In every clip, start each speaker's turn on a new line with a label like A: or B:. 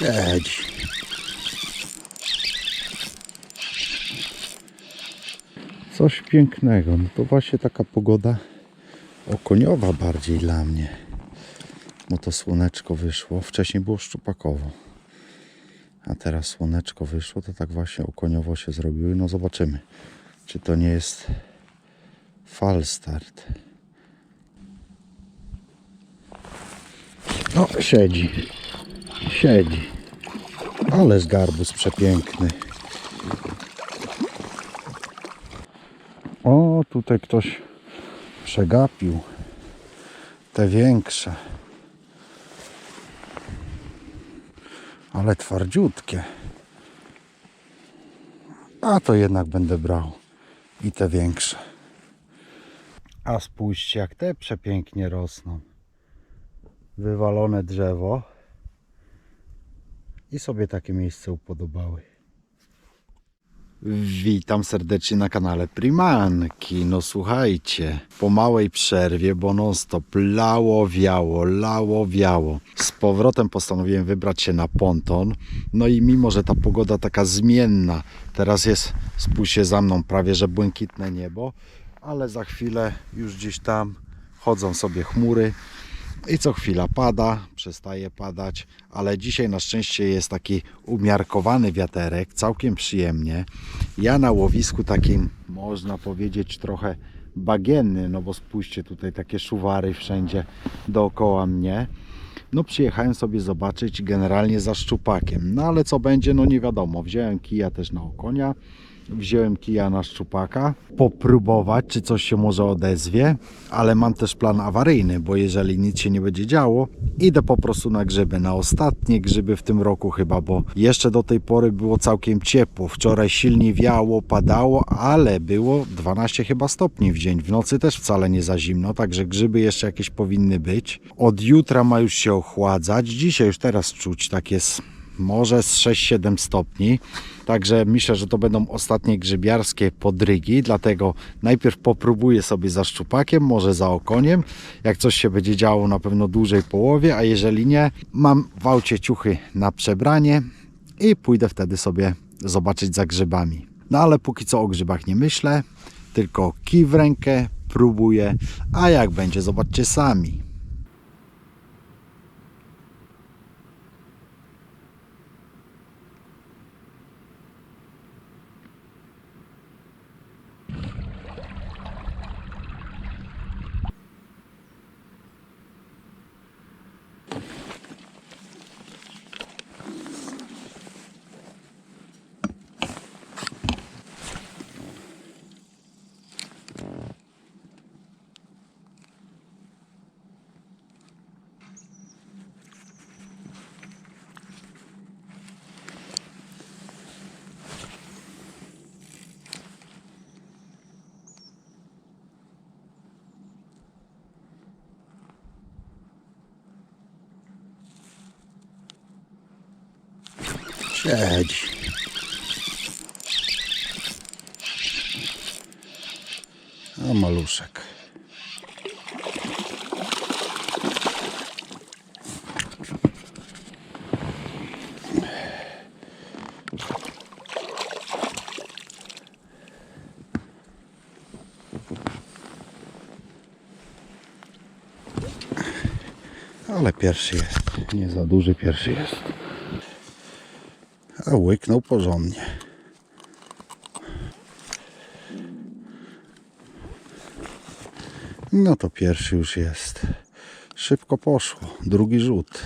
A: Siedzi. Coś pięknego. No to właśnie taka pogoda okoniowa bardziej dla mnie. Bo to słoneczko wyszło. Wcześniej było szczupakowo. A teraz słoneczko wyszło, to tak właśnie okoniowo się zrobiły. No zobaczymy, czy to nie jest fal start. No, siedzi. Siedzi. Ale z garbus przepiękny. O, tutaj ktoś przegapił. Te większe. Ale twardziutkie. A to jednak będę brał. I te większe. A spójrzcie, jak te przepięknie rosną. Wywalone drzewo. I sobie takie miejsce upodobały. Witam serdecznie na kanale Primanki. No słuchajcie, po małej przerwie, bo non stop lało, wiało, lało, wiało. Z powrotem postanowiłem wybrać się na ponton. No i mimo, że ta pogoda taka zmienna, teraz jest, spójrzcie za mną, prawie że błękitne niebo, ale za chwilę już gdzieś tam chodzą sobie chmury. I co chwila pada, przestaje padać, ale dzisiaj na szczęście jest taki umiarkowany wiaterek, całkiem przyjemnie. Ja na łowisku takim, można powiedzieć, trochę bagienny, no bo spójrzcie tutaj takie szuwary wszędzie dookoła mnie. No przyjechałem sobie zobaczyć generalnie za szczupakiem, no ale co będzie, no nie wiadomo. Wziąłem kija też na okonia, wziąłem kija na szczupaka, popróbować, czy coś się może odezwie, ale mam też plan awaryjny, bo jeżeli nic się nie będzie działo, idę po prostu na grzyby, na ostatnie grzyby w tym roku chyba, bo jeszcze do tej pory było całkiem ciepło. Wczoraj silnie wiało, padało, ale było 12 chyba stopni w dzień. W nocy też wcale nie za zimno, także grzyby jeszcze jakieś powinny być. Od jutra ma już się ochładzać. Dzisiaj już teraz czuć tak jest może z 6-7 stopni. Także myślę, że to będą ostatnie grzybiarskie podrygi, dlatego najpierw popróbuję sobie za szczupakiem, może za okoniem. Jak coś się będzie działo, na pewno dłużej połowie, a jeżeli nie, mam w aucie ciuchy na przebranie i pójdę wtedy sobie zobaczyć za grzybami. No ale póki co o grzybach nie myślę, tylko kij w rękę, próbuję, a jak będzie, zobaczcie sami. Siedzi. A maluszek. Ale pierwszy jest. Nie za duży pierwszy jest a łyknął porządnie. No to pierwszy już jest. Szybko poszło. Drugi rzut.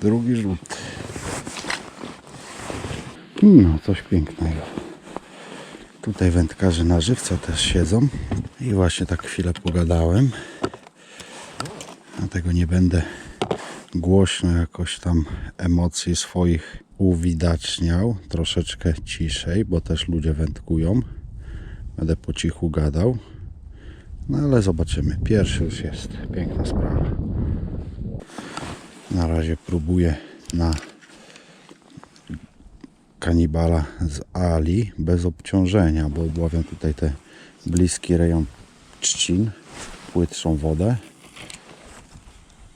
A: Drugi rzut. No, coś pięknego. Tutaj wędkarze na żywca też siedzą. I właśnie tak chwilę pogadałem. Dlatego nie będę głośno jakoś tam emocji swoich uwidaczniał. Troszeczkę ciszej, bo też ludzie wędkują. Będę po cichu gadał. No ale zobaczymy. Pierwszy już jest. Piękna sprawa. Na razie próbuję na kanibala z Ali bez obciążenia, bo obławiam tutaj te bliski rejon trzcin, płytszą wodę.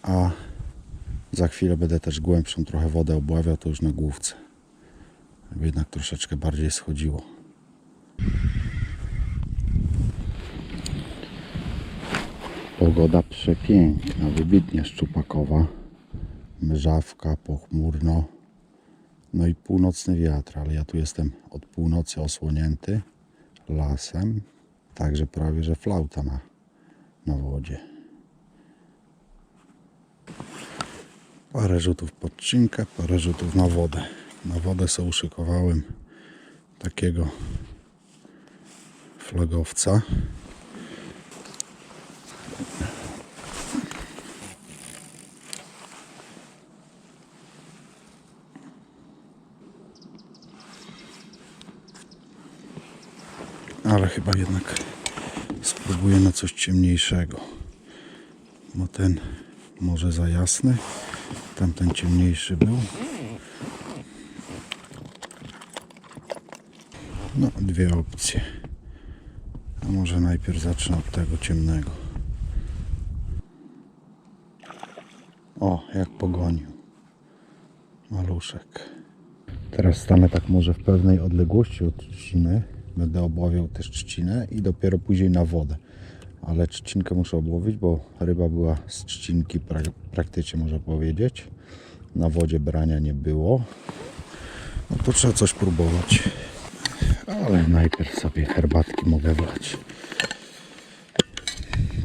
A: A za chwilę będę też głębszą trochę wodę obławiał, to już na główce. Żeby jednak troszeczkę bardziej schodziło. Pogoda przepiękna, wybitnie szczupakowa. Mrzawka, pochmurno. No i północny wiatr, ale ja tu jestem od północy osłonięty lasem. Także prawie, że flauta na, na wodzie. Parę rzutów pod czynkę, parę rzutów na wodę. Na wodę sobie uszykowałem takiego flagowca. Ale chyba jednak spróbuję na coś ciemniejszego. Bo ten może za jasny. Tamten ciemniejszy był. No, dwie opcje. A może najpierw zacznę od tego ciemnego. O, jak pogonił. Maluszek. Teraz stanę tak może w pewnej odległości od trzciny. Będę obławiał też trzcinę i dopiero później na wodę. Ale trzcinkę muszę obłowić, bo ryba była z trzcinki pra- praktycznie można powiedzieć. Na wodzie brania nie było. No to trzeba coś próbować. Ale najpierw sobie herbatki mogę wlać.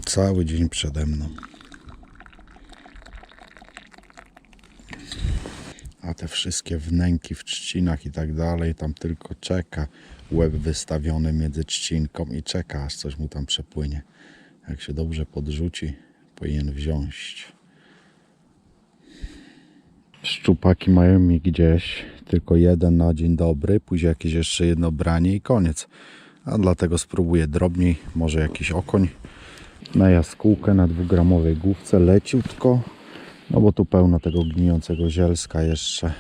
A: Cały dzień przede mną. A te wszystkie wnęki w trzcinach i tak dalej, tam tylko czeka łeb wystawiony między trzcinką i czeka, aż coś mu tam przepłynie. Jak się dobrze podrzuci, powinien wziąć. Szczupaki mają mi gdzieś tylko jeden na dzień dobry, później jakieś jeszcze jedno branie i koniec. A dlatego spróbuję drobniej, może jakiś okoń na jaskółkę na dwugramowej główce, leciutko. No bo tu pełno tego gnijącego zielska jeszcze.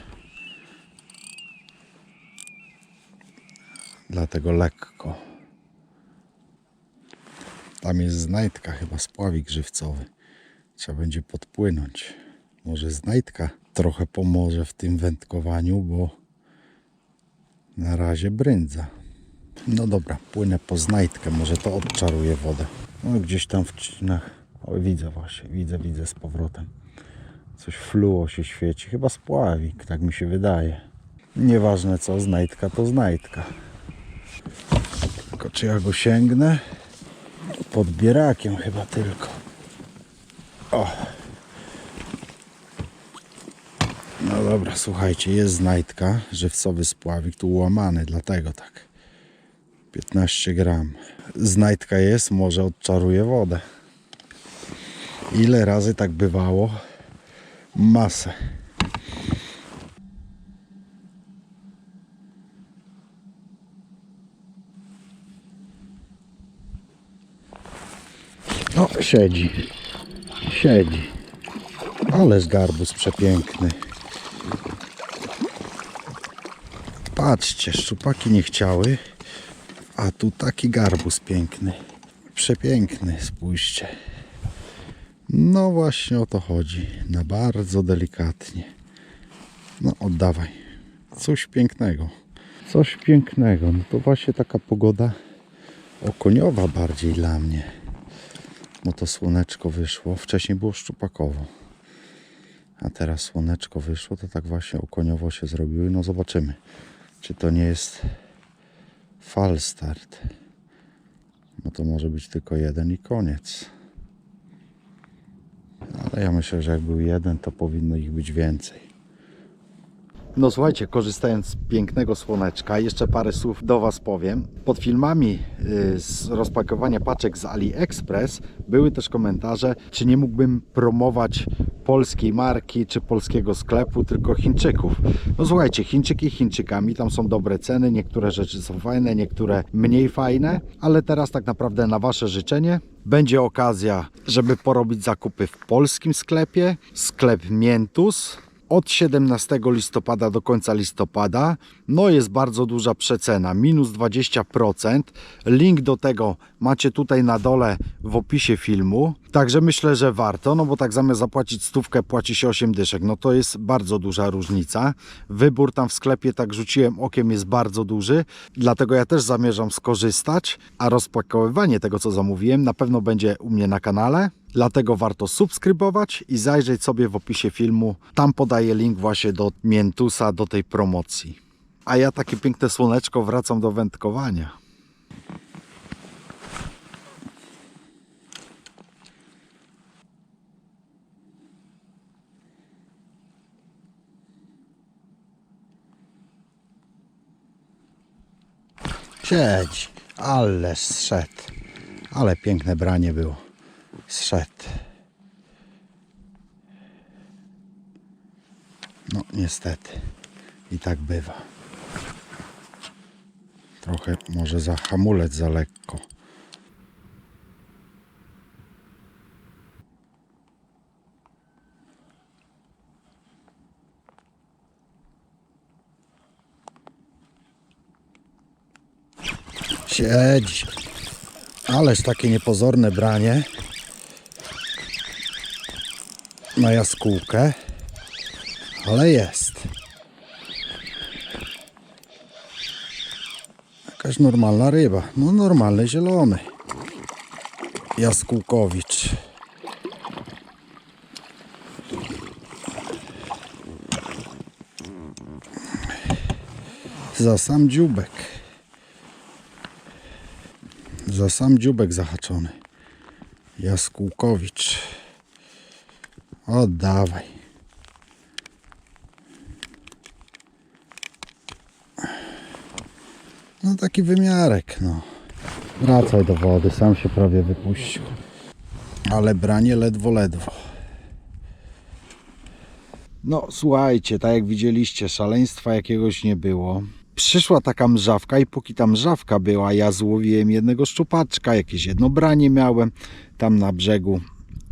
A: Dlatego lekko. Tam jest znajdka, chyba spławik żywcowy. Trzeba będzie podpłynąć. Może znajdka trochę pomoże w tym wędkowaniu, bo na razie bryndza. No dobra, płynę po znajdkę, może to odczaruje wodę. No gdzieś tam w trzcinach. O, widzę właśnie, widzę, widzę z powrotem. Coś fluo się świeci, chyba spławik, tak mi się wydaje. Nieważne co, znajdka to znajdka. Tylko czy ja go sięgnę? Podbierakiem chyba tylko. O. No dobra, słuchajcie, jest znajdka, żywcowy spławik, tu łamany, dlatego tak. 15 gram. Znajdka jest, może odczaruje wodę. Ile razy tak bywało? Masę. O, siedzi. Siedzi. Ależ garbus przepiękny. Patrzcie, szczupaki nie chciały, a tu taki garbus piękny. Przepiękny, spójrzcie. No właśnie o to chodzi. Na bardzo delikatnie. No oddawaj. Coś pięknego. Coś pięknego. No to właśnie taka pogoda okoniowa bardziej dla mnie. Bo to słoneczko wyszło. Wcześniej było szczupakowo. A teraz słoneczko wyszło, to tak właśnie okoniowo się zrobiło. No zobaczymy, czy to nie jest falstart. No to może być tylko jeden i koniec. Ale ja myślę, że jak był jeden, to powinno ich być więcej. No słuchajcie, korzystając z pięknego słoneczka, jeszcze parę słów do Was powiem. Pod filmami y, z rozpakowania paczek z AliExpress były też komentarze, czy nie mógłbym promować polskiej marki czy polskiego sklepu, tylko Chińczyków. No słuchajcie, Chińczyki Chińczykami, tam są dobre ceny, niektóre rzeczy są fajne, niektóre mniej fajne, ale teraz tak naprawdę na Wasze życzenie będzie okazja, żeby porobić zakupy w polskim sklepie, sklep Mientus od 17 listopada do końca listopada. No jest bardzo duża przecena, minus 20%. Link do tego macie tutaj na dole w opisie filmu. Także myślę, że warto, no bo tak zamiast zapłacić stówkę płaci się 8 dyszek. No to jest bardzo duża różnica. Wybór tam w sklepie, tak rzuciłem okiem, jest bardzo duży. Dlatego ja też zamierzam skorzystać, a rozpakowywanie tego, co zamówiłem, na pewno będzie u mnie na kanale. Dlatego warto subskrybować i zajrzeć sobie w opisie filmu. Tam podaję link właśnie do Miętusa, do tej promocji. A ja takie piękne słoneczko wracam do wędkowania. Siedź, ale zszedł. Ale piękne branie było. Zszedł. No niestety. I tak bywa. Trochę może za hamulec za lekko. Siedź. Ależ takie niepozorne branie na jaskółkę, ale jest. Jakaś normalna ryba, no normalny zielony. Jaskółkowicz. Za sam dziubek. Za sam dziubek zahaczony. Jaskółkowicz. Oddawaj. No taki wymiarek, no. Wracaj do wody, sam się prawie wypuścił. Ale branie ledwo, ledwo. No słuchajcie, tak jak widzieliście, szaleństwa jakiegoś nie było. Przyszła taka mrzawka i póki ta mrzawka była, ja złowiłem jednego szczupaczka, jakieś jedno branie miałem tam na brzegu.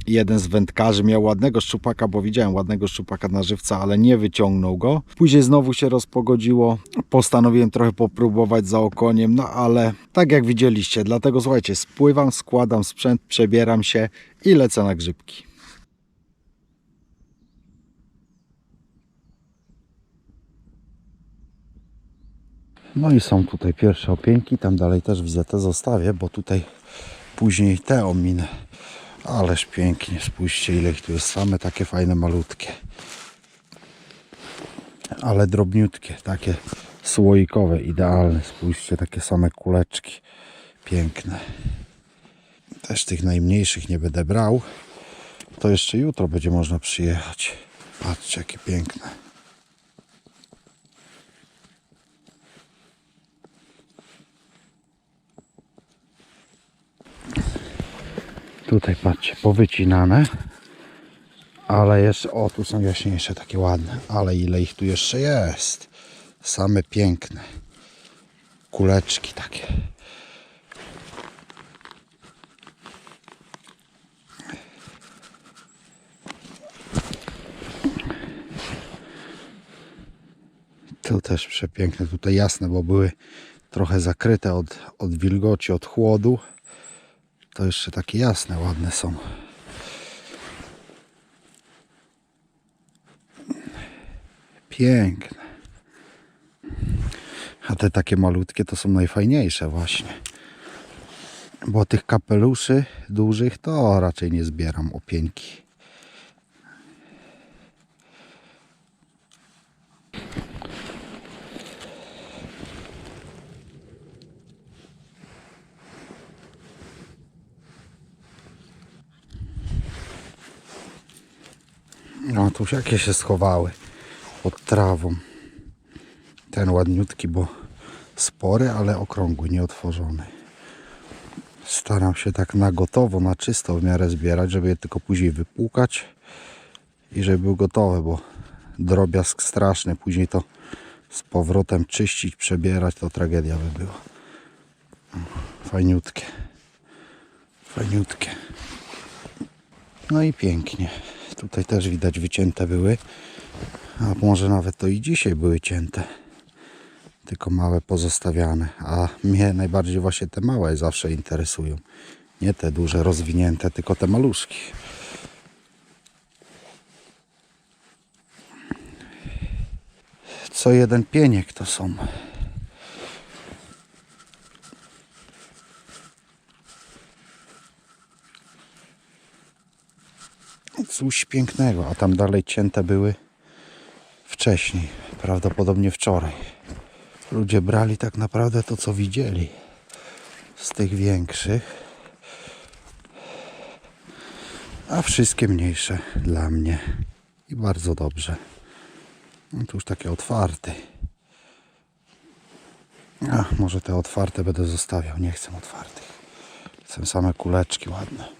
A: Jeden z wędkarzy miał ładnego szczupaka, bo widziałem ładnego szczupaka na żywca, ale nie wyciągnął go. Później znowu się rozpogodziło. Postanowiłem trochę popróbować za okoniem, no ale tak jak widzieliście, dlatego słuchajcie, spływam, składam sprzęt, przebieram się i lecę na grzybki. No i są tutaj pierwsze opieńki, tam dalej też widzę te zostawię, bo tutaj później te ominę. Ależ pięknie, spójrzcie ile ich tu jest, same takie fajne malutkie. Ale drobniutkie, takie słoikowe, idealne. Spójrzcie, takie same kuleczki, piękne. Też tych najmniejszych nie będę brał. To jeszcze jutro będzie można przyjechać. Patrzcie, jakie piękne. Tutaj patrzcie, powycinane. Ale jeszcze, o tu są jaśniejsze, takie ładne. Ale ile ich tu jeszcze jest. Same piękne. Kuleczki takie. Tu też przepiękne, tutaj jasne, bo były trochę zakryte od, od wilgoci, od chłodu. To jeszcze takie jasne, ładne są. Piękne. A te takie malutkie to są najfajniejsze właśnie. Bo tych kapeluszy dużych to raczej nie zbieram opieńki. No tu jakie się schowały pod trawą. Ten ładniutki, bo spory, ale okrągły, nieotworzony. Staram się tak na gotowo, na czysto w miarę zbierać, żeby je tylko później wypłukać i żeby był gotowy, bo drobiazg straszny. Później to z powrotem czyścić, przebierać, to tragedia by była. Fajniutkie. Fajniutkie. No i pięknie. Tutaj też widać wycięte były. A może nawet to i dzisiaj były cięte. Tylko małe pozostawiane. A mnie najbardziej właśnie te małe zawsze interesują. Nie te duże, rozwinięte, tylko te maluszki. Co jeden pieniek to są. Coś pięknego, a tam dalej cięte były wcześniej, prawdopodobnie wczoraj. Ludzie brali tak naprawdę to, co widzieli z tych większych, a wszystkie mniejsze dla mnie i bardzo dobrze. No tu już takie otwarte. A, może te otwarte będę zostawiał. Nie chcę otwartych. Chcę same kuleczki ładne.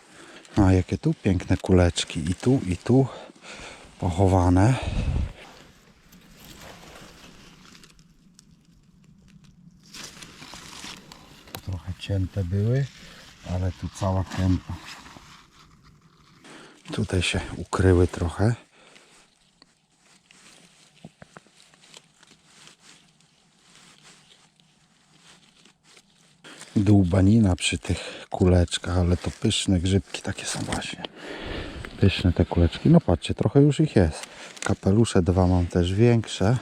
A: A jakie tu piękne kuleczki. I tu, i tu pochowane. Trochę cięte były, ale tu cała kępa. Tutaj się ukryły trochę. Dłubanina przy tych kuleczkach, ale to pyszne grzybki takie są właśnie. Pyszne te kuleczki. No patrzcie, trochę już ich jest. Kapelusze dwa mam też większe.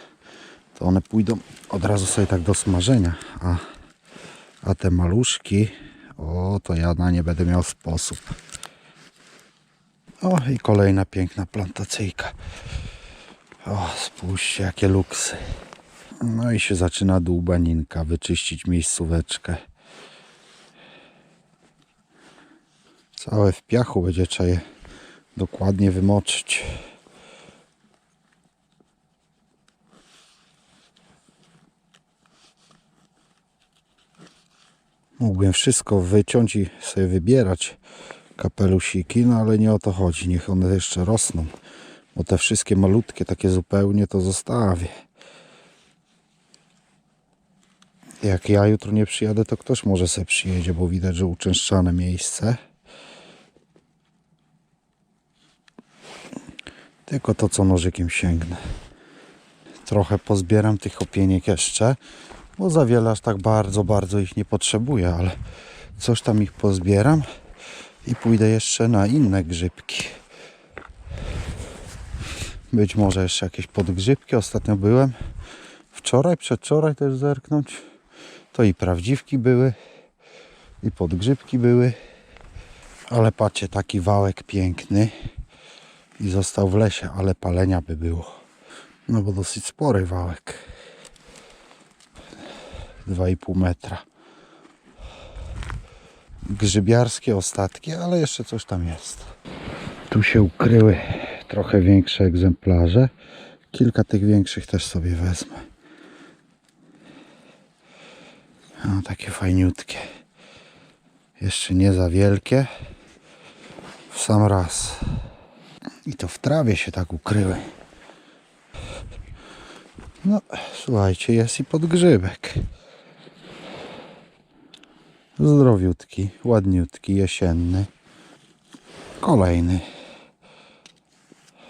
A: To one pójdą od razu sobie tak do smażenia. A, a te maluszki, o to ja na nie będę miał sposób. O i kolejna piękna plantacyjka. O, spójrzcie jakie luksy. No i się zaczyna dłubaninka, wyczyścić miejscóweczkę. Całe w piachu będzie trzeba je dokładnie wymoczyć. Mógłbym wszystko wyciąć i sobie wybierać kapelusiki, no ale nie o to chodzi. Niech one jeszcze rosną. Bo te wszystkie malutkie, takie zupełnie to zostawię. Jak ja jutro nie przyjadę, to ktoś może sobie przyjedzie, bo widać, że uczęszczane miejsce. Tylko to, co nożykiem sięgnę. Trochę pozbieram tych opieniek jeszcze, bo za wiele aż tak bardzo, bardzo ich nie potrzebuję, ale coś tam ich pozbieram i pójdę jeszcze na inne grzybki. Być może jeszcze jakieś podgrzybki. Ostatnio byłem wczoraj, przedwczoraj też zerknąć. To i prawdziwki były, i podgrzybki były. Ale patrzcie, taki wałek piękny i został w lesie, ale palenia by było. No bo dosyć spory wałek. 2,5 metra. Grzybiarskie ostatki, ale jeszcze coś tam jest. Tu się ukryły trochę większe egzemplarze. Kilka tych większych też sobie wezmę. No, takie fajniutkie. Jeszcze nie za wielkie. W sam raz. I to w trawie się tak ukryły. No, słuchajcie, jest i podgrzybek. Zdrowiutki, ładniutki, jesienny. Kolejny.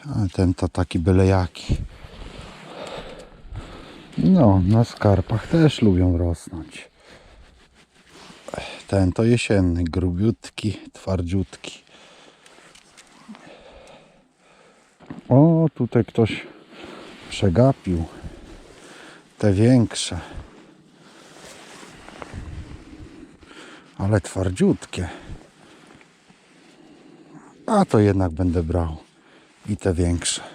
A: A ten to taki byle jaki. No, na skarpach też lubią rosnąć. Ten to jesienny, grubiutki, twardziutki. O, tutaj ktoś przegapił te większe. Ale twardziutkie. A to jednak będę brał i te większe.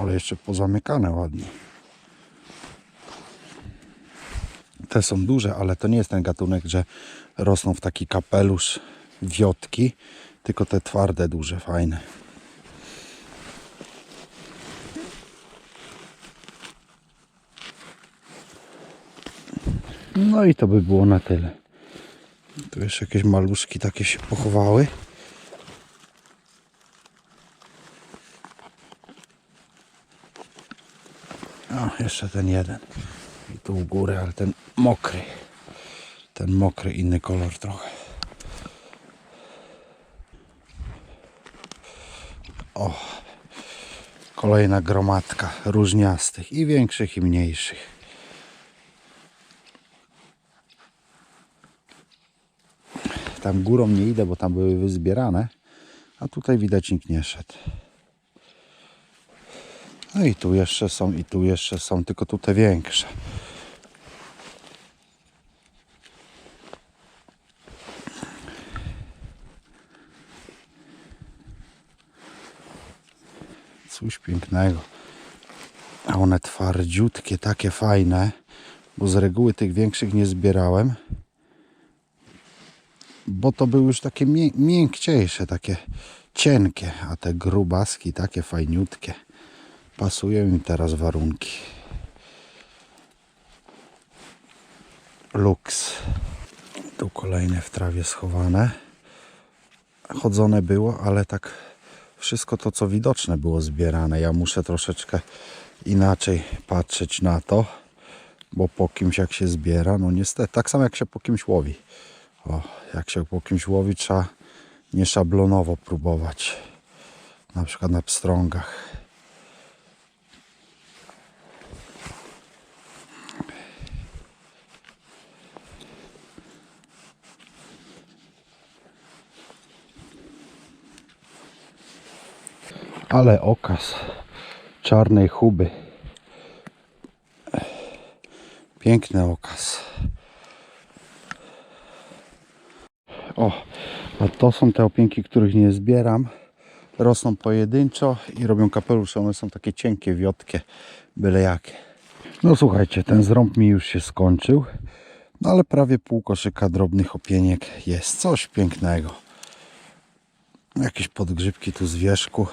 A: Ale jeszcze pozamykane ładnie. Te są duże, ale to nie jest ten gatunek, że rosną w taki kapelusz wiotki, tylko te twarde, duże, fajne. No i to by było na tyle. Tu jeszcze jakieś maluszki takie się pochowały. O, jeszcze ten jeden. I tu u góry, ale ten mokry. Ten mokry, inny kolor trochę. O, kolejna gromadka różniastych i większych i mniejszych. Tam górą nie idę, bo tam były wyzbierane, a tutaj widać nikt nie szedł. No i tu jeszcze są, i tu jeszcze są, tylko tu te większe. Coś pięknego. A one twardziutkie, takie fajne, bo z reguły tych większych nie zbierałem, bo to były już takie mię- miękciejsze, takie cienkie, a te grubaski takie fajniutkie. Pasują im teraz warunki. Lux. Tu kolejne w trawie schowane. Chodzone było, ale tak wszystko to, co widoczne było zbierane. Ja muszę troszeczkę inaczej patrzeć na to, bo po kimś jak się zbiera, no niestety, tak samo jak się po kimś łowi. O, jak się po kimś łowi, trzeba nieszablonowo próbować. Na przykład na pstrągach. Ale okaz czarnej huby. Piękny okaz. O, a to są te opięki, których nie zbieram. Rosną pojedynczo i robią kapelusze. One są takie cienkie, wiotkie, byle jakie. No słuchajcie, ten zrąb mi już się skończył. No ale prawie pół koszyka drobnych opieniek jest. Coś pięknego. Jakieś podgrzybki tu z wierzchu.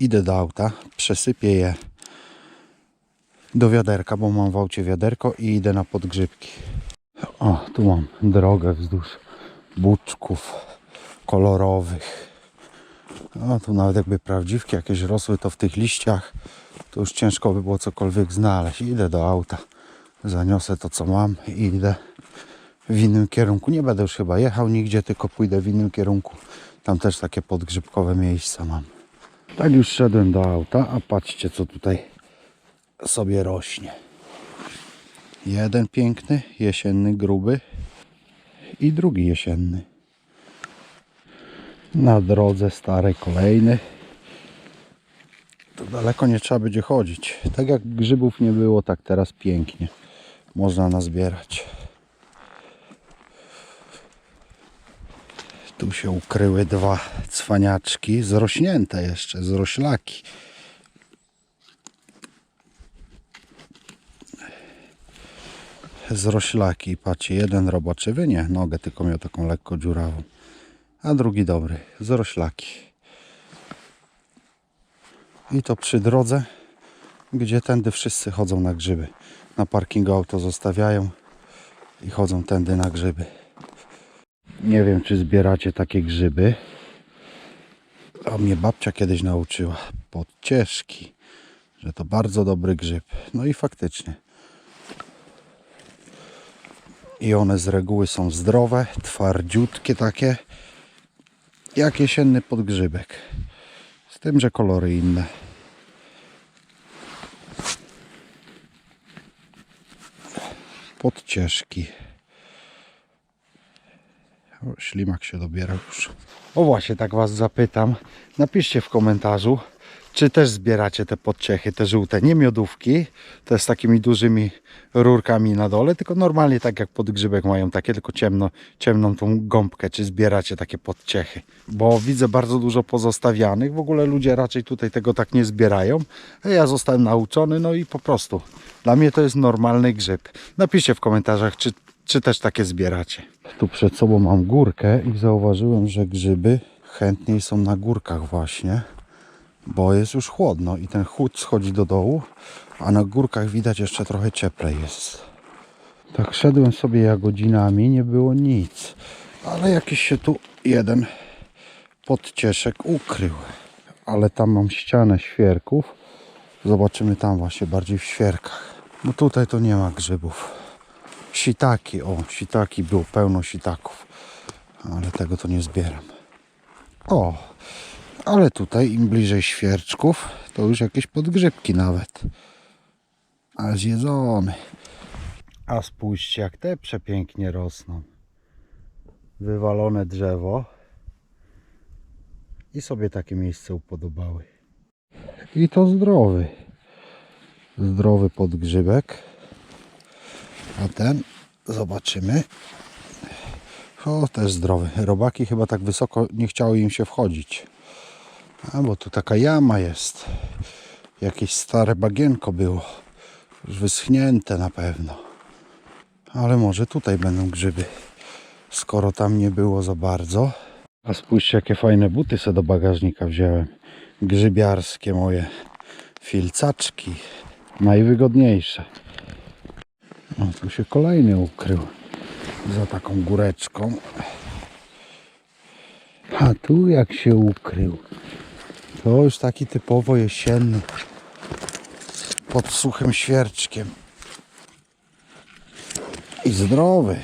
A: Idę do auta, przesypię je do wiaderka, bo mam w aucie wiaderko i idę na podgrzybki. O, tu mam drogę wzdłuż buczków kolorowych. O, tu nawet jakby prawdziwki jakieś rosły, to w tych liściach to już ciężko by było cokolwiek znaleźć. Idę do auta, zaniosę to co mam i idę w innym kierunku. Nie będę już chyba jechał nigdzie, tylko pójdę w innym kierunku. Tam też takie podgrzybkowe miejsca mam. Tak już szedłem do auta, a patrzcie co tutaj sobie rośnie. Jeden piękny, jesienny, gruby i drugi jesienny. Na drodze starej kolejny. To daleko nie trzeba będzie chodzić. Tak jak grzybów nie było, tak teraz pięknie. Można nazbierać. Tu się ukryły dwa cwaniaczki, zrośnięte jeszcze, zroślaki. Zroślaki, patrzcie, jeden robaczywy, nie, nogę tylko miał taką lekko dziurawą, a drugi dobry, zroślaki. I to przy drodze, gdzie tędy wszyscy chodzą na grzyby. Na parkingu auto zostawiają i chodzą tędy na grzyby. Nie wiem, czy zbieracie takie grzyby. A mnie babcia kiedyś nauczyła. Podcieszki. Że to bardzo dobry grzyb. No i faktycznie. I one z reguły są zdrowe, twardziutkie takie. Jak jesienny podgrzybek. Z tym, że kolory inne. Podcieszki. O, ślimak się dobiera już. O właśnie, tak Was zapytam. Napiszcie w komentarzu, czy też zbieracie te podciechy, te żółte, nie miodówki, te z takimi dużymi rurkami na dole, tylko normalnie tak jak podgrzybek mają takie, tylko ciemno, ciemną tą gąbkę, czy zbieracie takie podciechy. Bo widzę bardzo dużo pozostawianych, w ogóle ludzie raczej tutaj tego tak nie zbierają, a ja zostałem nauczony, no i po prostu dla mnie to jest normalny grzyb. Napiszcie w komentarzach, czy czy też takie zbieracie? Tu przed sobą mam górkę i zauważyłem, że grzyby chętniej są na górkach właśnie, bo jest już chłodno i ten chłód schodzi do dołu, a na górkach widać jeszcze trochę cieplej jest. Tak szedłem sobie ja godzinami, nie było nic, ale jakiś się tu jeden podcieszek ukrył. Ale tam mam ścianę świerków Zobaczymy tam właśnie, bardziej w świerkach. No tutaj to nie ma grzybów. Sitaki, o, sitaki było pełno sitaków. Ale tego to nie zbieram. O, ale tutaj im bliżej świerczków, to już jakieś podgrzybki nawet. A zjedzony. A spójrzcie, jak te przepięknie rosną. Wywalone drzewo. I sobie takie miejsce upodobały. I to zdrowy. Zdrowy podgrzybek. A ten zobaczymy. O, też zdrowy. Robaki chyba tak wysoko nie chciały im się wchodzić. A bo tu taka jama jest. Jakieś stare bagienko było. Już wyschnięte na pewno. Ale może tutaj będą grzyby. Skoro tam nie było za bardzo. A spójrzcie jakie fajne buty sobie do bagażnika wziąłem. Grzybiarskie moje. Filcaczki. Najwygodniejsze. O, tu się kolejny ukrył. Za taką góreczką. A tu jak się ukrył. To już taki typowo jesienny. Pod suchym świerczkiem. I zdrowy.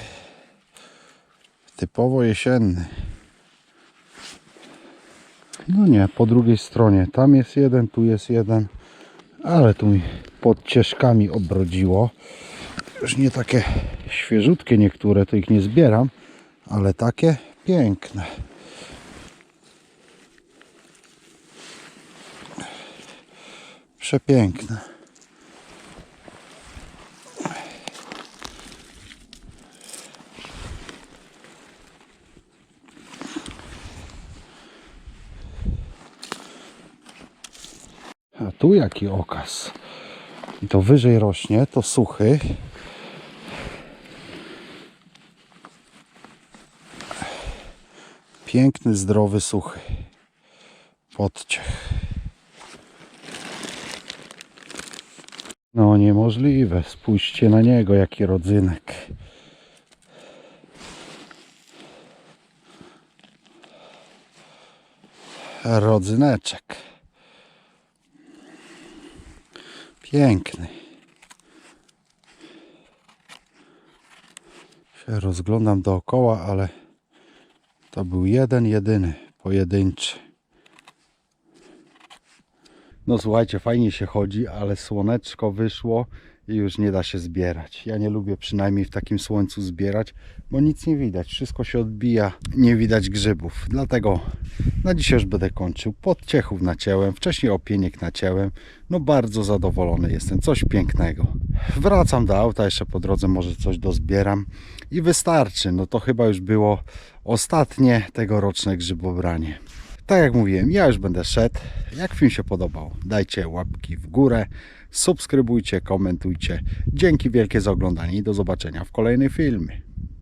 A: Typowo jesienny. No nie, po drugiej stronie. Tam jest jeden, tu jest jeden. Ale tu mi pod cieszkami obrodziło. Już nie takie świeżutkie niektóre, to ich nie zbieram. Ale takie piękne. Przepiękne. A tu jaki okaz. I to wyżej rośnie, to suchy. Piękny, zdrowy, suchy. Podciech. No niemożliwe. Spójrzcie na niego, jaki rodzynek. Rodzyneczek. Piękny. Się rozglądam dookoła, ale to był jeden, jedyny, pojedynczy. No słuchajcie, fajnie się chodzi, ale słoneczko wyszło i już nie da się zbierać. Ja nie lubię przynajmniej w takim słońcu zbierać, bo nic nie widać. Wszystko się odbija, nie widać grzybów. Dlatego na dzisiaj już będę kończył. Podciechów nacięłem, wcześniej opieniek nacięłem. No bardzo zadowolony jestem, coś pięknego. Wracam do auta, jeszcze po drodze może coś dozbieram i wystarczy. No to chyba już było ostatnie tegoroczne grzybobranie. Tak jak mówiłem, ja już będę szedł. Jak film się podobał, dajcie łapki w górę, subskrybujcie, komentujcie. Dzięki wielkie za oglądanie i do zobaczenia w kolejnym filmie.